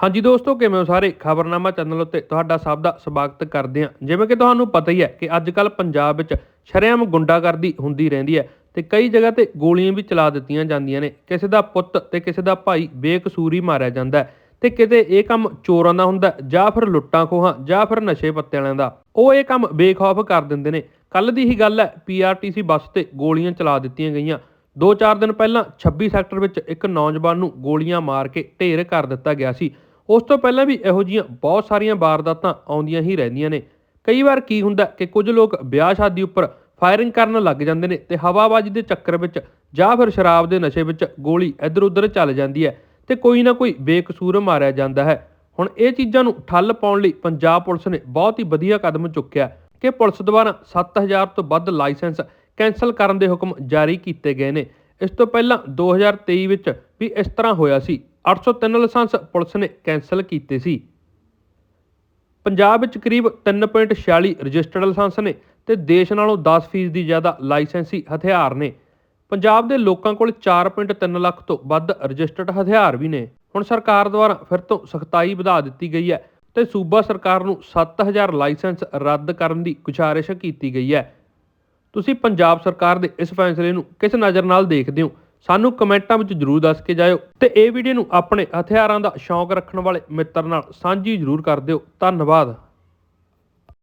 ਹਾਂਜੀ ਦੋਸਤੋ, ਕਿਵੇਂ ਹੋ ਸਾਰੇ? ਖਬਰਨਾਮਾ ਚੈਨਲ ਉੱਤੇ ਤੁਹਾਡਾ ਸਭ ਦਾ ਸਵਾਗਤ ਕਰਦੇ ਹਾਂ। ਜਿਵੇਂ ਕਿ ਤੁਹਾਨੂੰ ਪਤਾ ਹੀ ਹੈ ਕਿ ਅੱਜ ਕੱਲ ਪੰਜਾਬ ਵਿੱਚ ਸ਼ਰੇਆਮ ਗੁੰਡਾਗਰਦੀ ਹੁੰਦੀ ਰਹਿੰਦੀ ਹੈ ਤੇ ਕਈ ਜਗ੍ਹਾ ਤੇ ਗੋਲੀਆਂ ਵੀ ਚਲਾ ਦਿੱਤੀਆਂ ਜਾਂਦੀਆਂ ਨੇ। ਕਿਸੇ ਦਾ ਪੁੱਤ ਤੇ ਕਿਸੇ ਦਾ ਭਾਈ ਬੇਕਸੂਰੀ ਮਾਰਿਆ ਜਾਂਦਾ ਹੈ ਤੇ ਕਿਤੇ ਇਹ ਕੰਮ ਚੋਰਾਂ ਦਾ ਹੁੰਦਾ ਜਾਂ ਫਿਰ ਲੁੱਟਾਂ ਖੋਹਾਂ ਜਾਂ ਫਿਰ ਨਸ਼ੇ ਪੱਤੇ ਵਾਲਿਆਂ ਦਾ। ਉਹ ਇਹ ਕੰਮ ਬੇਖੌਫ ਕਰ ਦਿੰਦੇ ਨੇ। ਕੱਲ ਦੀ ਹੀ ਗੱਲ ਹੈ ਪੀਆਰਟੀਸੀ ਬੱਸ ਤੇ ਗੋਲੀਆਂ ਚਲਾ ਦਿੱਤੀਆਂ ਗਈਆਂ। 2-4 ਦਿਨ ਪਹਿਲਾਂ 26 ਸੈਕਟਰ ਵਿੱਚ ਇੱਕ ਨੌਜਵਾਨ ਨੂੰ ਗੋਲੀਆਂ ਮਾਰ ਕੇ ਢੇਰ ਕਰ ਦਿੱਤਾ ਗਿਆ ਸੀ। ਉਸ ਤੋਂ ਪਹਿਲਾਂ ਵੀ ਇਹੋ ਜਿਹੀਆਂ ਬਹੁਤ ਸਾਰੀਆਂ ਵਾਰਦਾਤਾਂ ਆਉਂਦੀਆਂ ਹੀ ਰਹਿੰਦੀਆਂ ਨੇ। ਕਈ ਵਾਰ ਕੀ ਹੁੰਦਾ ਕਿ ਕੁਝ ਲੋਕ ਵਿਆਹ ਸ਼ਾਦੀ ਉੱਪਰ ਫਾਇਰਿੰਗ ਕਰਨ ਲੱਗ ਜਾਂਦੇ ਨੇ ਤੇ ਹਵਾਬਾਜ਼ੀ ਦੇ ਚੱਕਰ ਵਿੱਚ ਜਾਂ ਫਿਰ ਸ਼ਰਾਬ ਦੇ ਨਸ਼ੇ ਵਿੱਚ ਗੋਲੀ ਇੱਧਰ ਉੱਧਰ ਚੱਲ ਜਾਂਦੀ ਹੈ ਤੇ ਕੋਈ ਨਾ ਕੋਈ ਬੇਕਸੂਰ ਮਾਰਿਆ ਜਾਂਦਾ ਹੈ। ਹੁਣ ਇਹ ਚੀਜ਼ਾਂ ਨੂੰ ਠੱਲ ਪਾਉਣ ਲਈ ਪੰਜਾਬ ਪੁਲਿਸ ਨੇ ਬਹੁਤ ਹੀ ਵਧੀਆ ਕਦਮ ਚੁੱਕਿਆ ਕਿ ਪੁਲਿਸ ਦੁਆਰਾ 7000 ਤੋਂ ਵੱਧ ਲਾਇਸੈਂਸ ਕੈਂਸਲ ਕਰਨ ਦੇ ਹੁਕਮ ਜਾਰੀ ਕੀਤੇ ਗਏ ਨੇ। ਇਸ ਤੋਂ ਪਹਿਲਾਂ 2023 ਵਿੱਚ ਵੀ ਇਸ ਤਰ੍ਹਾਂ ਹੋਇਆ ਸੀ 803 ਲਾਇਸੈਂਸ ਪੁਲਿਸ ਨੇ ਕੈਂਸਲ ਕੀਤੇ ਸੀ। ਪੰਜਾਬ ਵਿੱਚ ਕਰੀਬ 3.46 ਰਜਿਸਟਰਡ ਲਾਇਸੈਂਸ ਨੇ ਤੇ ਦੇਸ਼ ਨਾਲੋਂ 10% ਦੀ ਜ਼ਿਆਦਾ ਲਾਇਸੈਂਸੀ ਹਥਿਆਰ ਨੇ। ਪੰਜਾਬ ਦੇ ਲੋਕਾਂ ਕੋਲ 4.3 ਲੱਖ ਤੋਂ ਵੱਧ ਰਜਿਸਟਰਡ ਹਥਿਆਰ ਵੀ ਨੇ। ਹੁਣ ਸਰਕਾਰ ਦੁਆਰਾ ਫਿਰ ਤੋਂ ਸਖਤਾਈ ਵਧਾ ਦਿੱਤੀ ਗਈ ਹੈ ਤੇ ਸੂਬਾ ਸਰਕਾਰ ਨੂੰ 7000 ਲਾਇਸੈਂਸ ਰੱਦ ਕਰਨ ਦੀ ਗੁਜ਼ਾਰਿਸ਼ ਕੀਤੀ ਗਈ ਹੈ। ਤੁਸੀਂ ਪੰਜਾਬ ਸਰਕਾਰ ਦੇ ਇਸ ਫੈਸਲੇ ਨੂੰ ਕਿਸ ਨਜ਼ਰ ਨਾਲ ਦੇਖਦੇ ਹੋ? ਸਾਨੂੰ ਕਮੈਂਟਾਂ ਵਿੱਚ ਜਰੂਰ ਦੱਸ ਕੇ ਜਾਇਓ ਤੇ ਇਹ ਵੀਡੀਓ ਨੂੰ ਆਪਣੇ ਹਥਿਆਰਾਂ ਦਾ ਸ਼ੌਂਕ ਰੱਖਣ ਵਾਲੇ ਮਿੱਤਰ ਨਾਲ ਸਾਂਝੀ ਜਰੂਰ ਕਰ ਦਿਓ। ਧੰਨਵਾਦ।